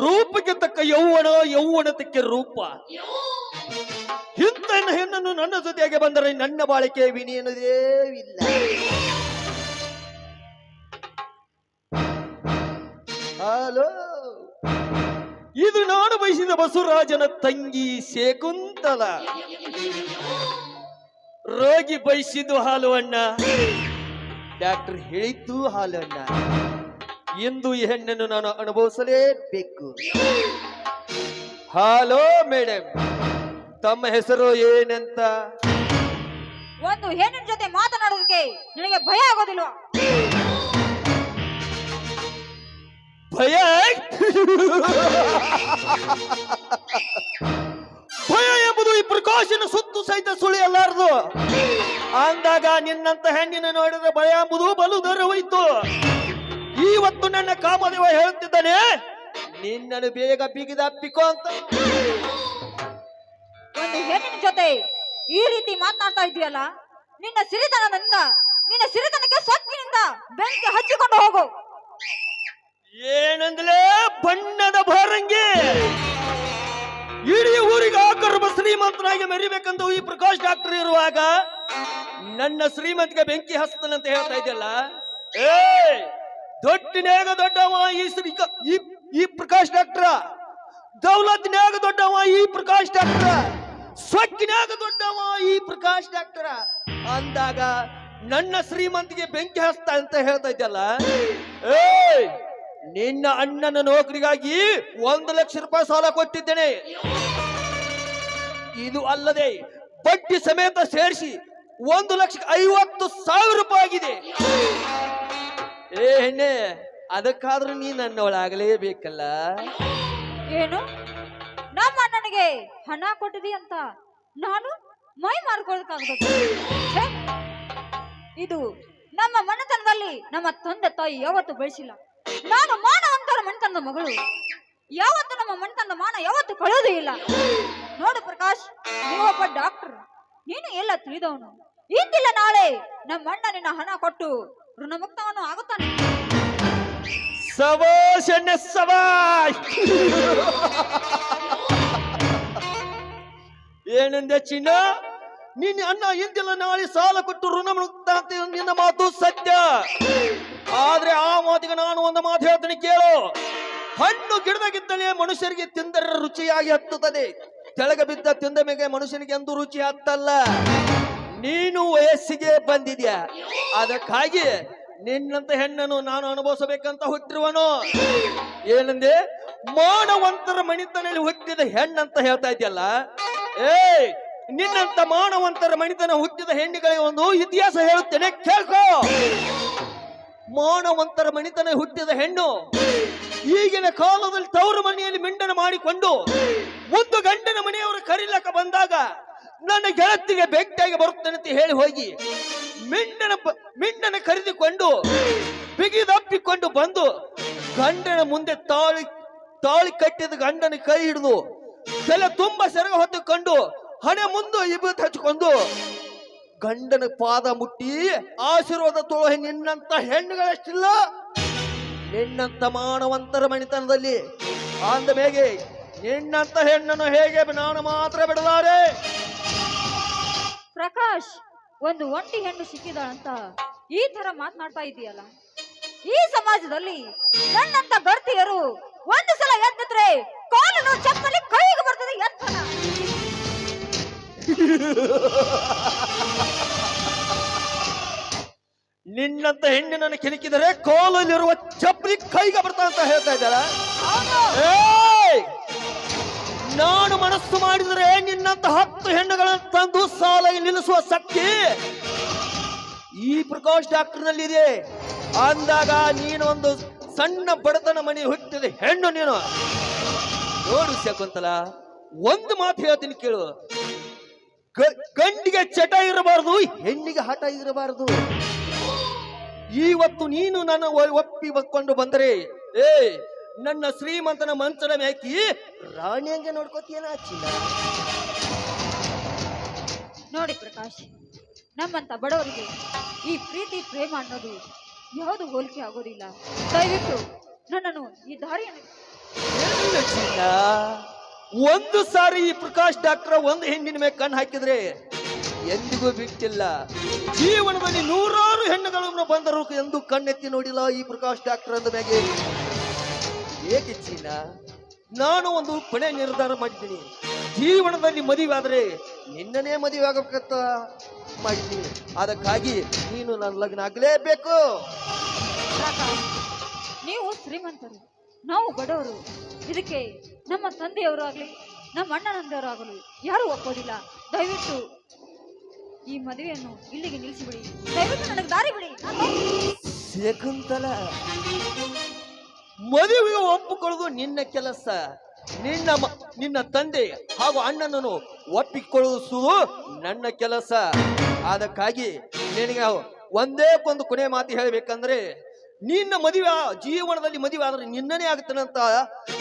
ರೂಪಕ್ಕೆ ತಕ್ಕ ಯೌವನ ಯೌವನತಕ್ಕೆ ರೂಪ. ಇಂಥ ಹೆಣ್ಣನ್ನು ನನ್ನ ಜೊತೆಗೆ ಬಂದರೆ ನನ್ನ ಬಾಳಿಕೆ ವಿನಿ ಇಲ್ಲ. ಹಲೋ. ಇದು ನಾನು ಬಯಸಿದ ಬಸವರಾಜನ ತಂಗಿ ಶೇಕುಂತಲ. ರೋಗಿ ಬಯಸಿದ್ದು ಹಾಲು ಅಣ್ಣ. ಡಾಕ್ಟರ್ ಹೇಳಿದ್ದು ಹಾಲು ಅಣ್ಣ. ಇಂದು ಈ ಹೆಣ್ಣನ್ನು ನಾನು ಅನುಭವಿಸಲೇಬೇಕು. ಹಲೋ ಮೇಡಮ್ ತಮ್ಮ ಹೆಸರು ಏನಂತ? ಒಂದು ಹೆಣ್ಣಿನ ಜೊತೆ ಮಾತನಾಡೋದಕ್ಕೆ ನಿನಗೆ ಭಯ ಆಗೋದಿಲ್ಲ ಭಯ? ಭಯ ಎಂಬುದು ಈ ಪ್ರಕಾಶನ ಸುತ್ತು ಸಹಿತ ಸುಳಿಯಲಾರದು. ಅಂದಾಗ ನಿನ್ನಂತ ಹೆಣ್ಣಿನ ನೋಡಿದ್ರೆ ಭಯ ಎಂಬುದು ಬಲು ದೊರೆ ಹೋಯ್ತು ಇವತ್ತು ನನ್ನ ಕಾಮದೇವ ಹೇಳುತ್ತಿದ್ದಾನೆ ನಿನ್ನನ್ನು ಬೇಗ ಬಿಗಿದ ಅಪ್ಪಿಕೋ ಅಂತ. ಒಂದು ಹೆಣ್ಣಿನ ಜೊತೆ ಈ ರೀತಿ ಮಾತನಾಡ್ತಾ ಇದೆಯಲ್ಲ ನಿನ್ನ ಸಿರಿತನದಿಂದ ನಿನ್ನ ಸಿರಿತನಕ್ಕೆ ಸೊಕ್ಕಿನಿಂದ ಬೆಂಕಿ ಹಚ್ಚಿಕೊಂಡು ಹೋಗು. ಏನಂದ್ಲೇ ಬಣ್ಣದ ಭಾರಂಗಿ? ಇಡೀ ಊರಿಗೆ ಆಕರ್ಮ ಶ್ರೀಮಂತನಾಗಿ ಮೆರಿಬೇಕಂತ ಈ ಪ್ರಕಾಶ್ ಡಾಕ್ಟರ್ ಇರುವಾಗ ನನ್ನ ಶ್ರೀಮಂತಿಗೆ ಬೆಂಕಿ ಹಸ್ತನಂತ ಹೇಳ್ತಾ ಇದೆಯಲ್ಲ? ಏ ದೊಡ್ಡನ್ಯಾಗ ದೊಡ್ಡವ ಈ ಈ ಈ ಪ್ರಕಾಶ್ ಡಾಕ್ಟ್ರ. ದೌಲತ್ನ್ಯಾಗ ದೊಡ್ಡವ ಈ ಪ್ರಕಾಶ್ ಡಾಕ್ಟ್ರ. ಸೊಕ್ಕಿನ್ಯಾಗ ದೊಡ್ಡವ ಈ ಪ್ರಕಾಶ್ ಡಾಕ್ಟ್ರ. ಅಂದಾಗ ನನ್ನ ಶ್ರೀಮಂತಿಗೆ ಬೆಂಕಿ ಹಸ್ತ ಅಂತ ಹೇಳ್ತಾ ಏಯ್, ನಿನ್ನ ಅಣ್ಣನ ನೌಕರಿಗಾಗಿ ಒಂದು ಲಕ್ಷ ರೂಪಾಯಿ ಸಾಲ ಕೊಟ್ಟಿದ್ದೇನೆ. ಇದು ಅಲ್ಲದೆ ಬಡ್ಡಿ ಸಮೇತ ಸೇರಿಸಿ ಒಂದು ಲಕ್ಷ ಐವತ್ತು ಸಾವಿರ ರೂಪಾಯಿ ಆಗಿದೆ. ಏ ಹೆಣ್ಣೆ, ಅದಕ್ಕಾದ್ರೂ ನೀ ನನ್ನವಳಾಗಲೇಬೇಕಲ್ಲ ಏನು? ನಮ್ಮ ನನಗೆ ಹಣ ಕೊಟ್ಟಿದಿ ಅಂತ ನಾನು ಮೈ ಮಾರ್ಕೊಳ್ಳೋದಕ್ಕಾಗಬೇಕು ಛೆ! ಇದು ನಮ್ಮ ಮನೆತನದಲ್ಲಿ ನಮ್ಮ ತಂದೆ ತಾಯಿ ಯಾವತ್ತು ಬೆಳೆಸಿಲ್ಲ ನಾನು ಮಾನವಂತರ ಮನೆತನದ ಮಗಳು. ಯಾವತ್ತು ನಮ್ಮ ಮನೆತನದ ಮಾನ ಯಾವತ್ತು ಕಳೆಯೋದೇ ಇಲ್ಲ. ನೋಡು ಪ್ರಕಾಶ್ ನೀವೊಬ್ಬ ಡಾಕ್ಟರ್. ನೀನು ಎಲ್ಲ ತಿಳಿದವನು. ಇಂದಿಲ್ಲ ನಾಳೆ ನಮ್ಮ ಅಣ್ಣ ನಿನ್ನ ಹಣ ಕೊಟ್ಟು ಋಣಮುಕ್ತವನು ಆಗುತ್ತಾನೆ. ಸವಾಶ್ ಎಣ್ಣೆ ಏನಂದೆ ಚಿನ್ನ? ನಿನ್ನ ಅಣ್ಣ ಇಂದಿಲ್ಲ ನಾಳೆ ಸಾಲ ಕೊಟ್ಟು ಋಣ ಮುಕ್ತ ನಿನ್ನ ಮಾತು ಸತ್ಯ. ಆದ್ರೆ ಆ ಮಾತಿಗೆ ನಾನು ಒಂದು ಮಾತು ಹೇಳ್ತೀನಿ ಕೇಳು. ಹಣ್ಣು ಗಿಡದಾಗಿದ್ದಲೇ ಮನುಷ್ಯರಿಗೆ ತಿಂದರೆ ರುಚಿಯಾಗಿ ಹತ್ತುತ್ತದೆ. ಕೆಳಗೆ ಬಿದ್ದ ತಿಂದ ಮೇಲೆ ಮನುಷ್ಯನಿಗೆ ಎಂದು ರುಚಿ ಹತ್ತಲ್ಲ. ನೀನು ವಯಸ್ಸಿಗೆ ಬಂದಿದ್ಯಾ? ಅದಕ್ಕಾಗಿ ನಿನ್ನಂತ ಹೆಣ್ಣನ್ನು ನಾನು ಅನುಭವಿಸಬೇಕಂತ ಹುಟ್ಟಿರುವನು. ಏನಂದೆ? ಮಾನವಂತರ ಮಣಿತನಲ್ಲಿ ಹುಟ್ಟಿದ ಹೆಣ್ಣಂತ ಹೇಳ್ತಾ ಇದೆಯಲ್ಲ ಏಯ್, ನಿನ್ನಂತ ಮಾನವಂತರ ಮಣಿತನ ಹುಟ್ಟಿದ ಹೆಣ್ಣುಗಳಿಗೆ ಒಂದು ಇತಿಹಾಸ ಹೇಳುತ್ತೇನೆ, ಕೇಳ್ಕೋ. ಮಾನವಂತರ ಮಣಿತನ ಹುಟ್ಟಿದ ಹೆಣ್ಣು ಈಗಿನ ಕಾಲದಲ್ಲಿ ತವರು ಮನೆಯಲ್ಲಿ ಮಿಂಡನ ಮಾಡಿಕೊಂಡು ಒಂದು ಗಂಡನ ಮನೆಯವರು ಕರೀಲಕ್ಕ ಬಂದಾಗ ನನ್ನ ಗೆಳತಿಗೆ ಬೆಟ್ಟಿಯಾಗಿ ಬರುತ್ತೇನೆ ಅಂತ ಹೇಳಿ ಹೋಗಿ ಮಿಂಡನ ಮಿಂಡನ ಕರೆದುಕೊಂಡು ಬಿಗಿದಪ್ಪಿಕೊಂಡು ಬಂದು ಗಂಡನ ಮುಂದೆ ತಾಳಿ ತಾಳಿ ಕಟ್ಟಿದ ಗಂಡನ ಕೈ ಹಿಡಿದು ತಲೆ ತುಂಬಾ ಸೆರಗ ಹೊತ್ತುಕೊಂಡು ಹಣೆ ಮುಂದೆ ಇಬ್ಬತ್ತು ಹಚ್ಕೊಂಡು ಗಂಡನ ಪಾದ ಮುಟ್ಟಿ ಆಶೀರ್ವಾದ ತೊಳೆ ನಿನ್ನಂತ ಹೆಣ್ಣುಗಳಷ್ಟಿಲ್ಲ. ನಿನ್ನಂತ ಮಾನವಂತರ ಮಣಿತನದಲ್ಲಿ ಅಂದ ಮೇಗೆ ನಿನ್ನಂತ ಹೆಣ್ಣನ್ನು ಹೇಗೆ ನಾನು ಮಾತ್ರ ಬಿಡಲಾರೆ? ಪ್ರಕಾಶ್ ಒಂದು ಒಂಟಿ ಹೆಣ್ಣು ಸಿಕ್ಕಿದಾಳಂತ ಈ ತರ ಮಾತನಾಡ್ತಾ ಇದೆಯಲ್ಲ? ಈ ಸಮಾಜದಲ್ಲಿ ನನ್ನಂತ ಗರ್ತಿಯರು ಒಂದು ಸಲ ಎದ್ದಿದ್ರೆ ಕಾಲನ್ನು ಚಪ್ಪಲಿ ಕೈಗೆ ಬರ್ತದೆ ಎತ್ತನ. ನಿನ್ನಂತ ಹೆಣ್ಣಿನನ್ನು ಕೆಣಕಿದರೆ ಕೋಲಲ್ಲಿರುವ ಚಪ್ಪಲಿ ಕೈಗೆ ಬರ್ತಾ ಅಂತ ಹೇಳ್ತಾ ಇದ್ದಾರ! ನಾನು ಮನಸ್ಸು ಮಾಡಿದರೆ ನಿನ್ನಂತ ಹತ್ತು ಹೆಣ್ಣುಗಳನ್ನು ತಂದು ಸಾಲಾಗಿ ನಿಲ್ಲಿಸುವ ಶಕ್ತಿ ಈ ಪ್ರಕಾಶ್ ಡಾಕ್ಟರ್ನಲ್ಲಿದೆ. ಅಂದಾಗ ನೀನು ಒಂದು ಸಣ್ಣ ಬಡತನ ಮನೆ ಹುಟ್ಟಿದೆ. ಹೆಣ್ಣು ನೀನು. ನೋಡು ಶಕುಂತಲ ಒಂದು ಮಾತು ಹೇಳ್ತೀನಿ ಕೇಳು. ಗಂಡಿಗೆ ಚಟ ಇರಬಾರದು, ಹೆಣ್ಣಿಗೆ ಹಠ ಇರಬಾರದು. ಇವತ್ತು ನೀನು ನನ್ನ ಒಪ್ಪಿ ಒಕ್ಕೊಂಡು ಬಂದರೆ, ಏ, ನನ್ನ ಶ್ರೀಮಂತನ ಮಂಚನ ಮೇಕಿ ರಾಣಿ ಹಂಗೆ ನೋಡ್ಕೋತೀಯನ ಚಿನ್ನ? ನೋಡಿ ಪ್ರಕಾಶ್ ನಮ್ಮಂತ ಬಡವರಿಗೆ ಈ ಪ್ರೀತಿ ಪ್ರೇಮ ಅನ್ನೋದು ಯಾವುದು ಹೋಲಿಕೆ ಆಗೋದಿಲ್ಲ. ದಯವಿಟ್ಟು ನನ್ನನ್ನು ಈ ದಾರಿಯನ್ನು ಇಲ್ಲ ಚಿನ್ನ? ಒಂದು ಸಾರಿ ಈ ಪ್ರಕಾಶ್ ಡಾಕ್ಟರ್ ಒಂದು ಹೆಣ್ಣಿನ ಮೇಲೆ ಕಣ್ಣು ಹಾಕಿದ್ರೆ ಎಂದಿಗೂ ಬಿಟ್ಟಿಲ್ಲ. ಜೀವನದಲ್ಲಿ ನೂರಾರು ಹೆಣ್ಣುಗಳನ್ನು ಬಂದರು ಎಂದು ಕಣ್ಣೆತ್ತಿ ನೋಡಿಲ್ಲ ಈ ಪ್ರಕಾಶ್ ಡಾಕ್ಟರ್ ಅಂದ ಮ್ಯಾಗೆ. ಏಕೆ ಚೀನ ನಾನು ಒಂದು ಕೊನೆ ನಿರ್ಧಾರ ಮಾಡಿದ್ದೀನಿ. ಜೀವನದಲ್ಲಿ ಮದುವೆ ಆದರೆ ನಿನ್ನನೇ ಮದುವೆ ಆಗಬೇಕಂತ ಮಾಡಿದ್ದೀನಿ. ಅದಕ್ಕಾಗಿ ನೀನು ನನ್ನ ಲಗ್ನ ಆಗಲೇಬೇಕು. ನೀವು ಶ್ರೀಮಂತರು ನಾವು ಬಡವರು. ಇದಕ್ಕೆ ನಮ್ಮ ತಂದೆಯವರು ಆಗಲಿ ನಮ್ಮ ಅಣ್ಣನಂದವರು ಆಗಲಿ ಯಾರು ಒಪ್ಪೋದಿಲ್ಲ. ದಯವಿಟ್ಟು ಈ ಮದುವೆಯನ್ನು ಇಲ್ಲಿಗೆ ನಿಲ್ಲಿಸಿಬಿಡಿ. ದಯವಿಟ್ಟು ನನಗೆ ದಾರಿ ಬಿಡಿ. ನಾನು ಹೋಗ್ತೀನಿ. ಶಕುಂತಲ. ಮದುವೆಗೆ ಒಪ್ಪಿಕೊಳ್ಳೋದು ನಿನ್ನ ಕೆಲಸ. ನಿನ್ನ ನಿನ್ನ ತಂದೆ ಹಾಗೂ ಅಣ್ಣನನ್ನು ಒಪ್ಪಿಕೊಳ್ಳಿಸುವುದು ನನ್ನ ಕೆಲಸ. ಅದಕ್ಕಾಗಿ ನಿನಗೆ ಒಂದೇ ಒಂದು ಕೊನೆ ಮಾತು ಹೇಳಬೇಕಂದ್ರೆ, ನಿನ್ನ ಮದುವೆ ಜೀವನದಲ್ಲಿ ಮದುವೆ ಆದ್ರೆ ನಿನ್ನನೇ ಅಂತ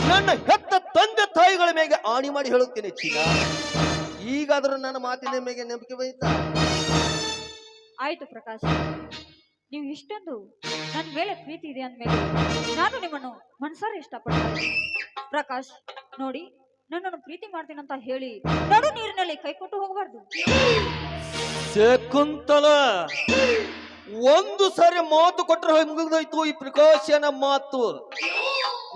ನನ್ನ ಹೆತ್ತ ತಂದೆ ತಾಯಿಗಳ ಮೇಲೆ ಆಣಿ ಮಾಡಿ ಹೇಳುತ್ತೇನೆ ಚೀನಾ. ಈಗಾದ್ರೂ ನನ್ನ ಮಾತಿನ ಮೇಲೆ ನಂಬಿಕೆ ಬೈತ ಆಯ್ತು ಪ್ರಕಾಶ್, ನೀವು ಇಷ್ಟೊಂದು ನನ್ನ ಮೇಲೆ ಪ್ರೀತಿ ಇದೆ ಅಂದಮೇಲೆ ನಾನು ನಿಮ್ಮನ್ನು ಮನಸಾರ ಇಷ್ಟಪಡ್ತೀನಿ. ಪ್ರಕಾಶ್, ನೋಡಿ, ನನ್ನನ್ನು ಪ್ರೀತಿ ಮಾಡ್ತೀನಂತ ಹೇಳಿ ನಡು ನೀರಿನಲ್ಲಿ ಕೈ ಕೊಟ್ಟು ಹೋಗಬಾರ್ದು. ಶಕುಂತಲ, ಒಂದು ಸಾರಿ ಮಾತು ಕೊಟ್ಟರೆ ಮುಗಿದೋಯ್ತು ಈ ಪ್ರಕಾಶನ ಮಾತು?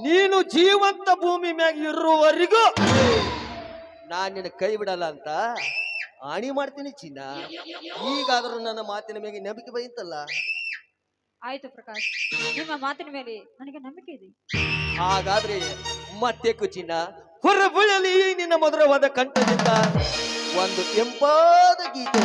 ನೀನು ಜೀವಂತ ಭೂಮಿ ಮ್ಯಾಗ ಇರುವವರೆಗೂ ನಾನು ನಿನ್ನ ಕೈ ಬಿಡಲ್ಲ ಅಂತ ಆಣಿ ಮಾಡ್ತೀನಿ ಚಿನ್ನ. ಈಗಾದ್ರೂ ನನ್ನ ಮಾತಿನ ಮೇಲೆ ನಂಬಿಕೆ ಬೈತಲ್ಲ? ಆಯ್ತು ಪ್ರಕಾಶ್. ನಿಮ್ಮ ಮಾತಿನ ಮೇಲೆ ನನಗೆ ನಂಬಿಕೆ ಇದೆ. ಹಾಗಾದ್ರೆ ಮತ್ತೆ ಕುಚಿನ ಹೊರಬುಳಲಿ ನಿನ್ನ ಮಧುರವಾದ ಕಂಠದಿಂದ ಒಂದು ಕೆಂಪಾದ ಗೀತೆ.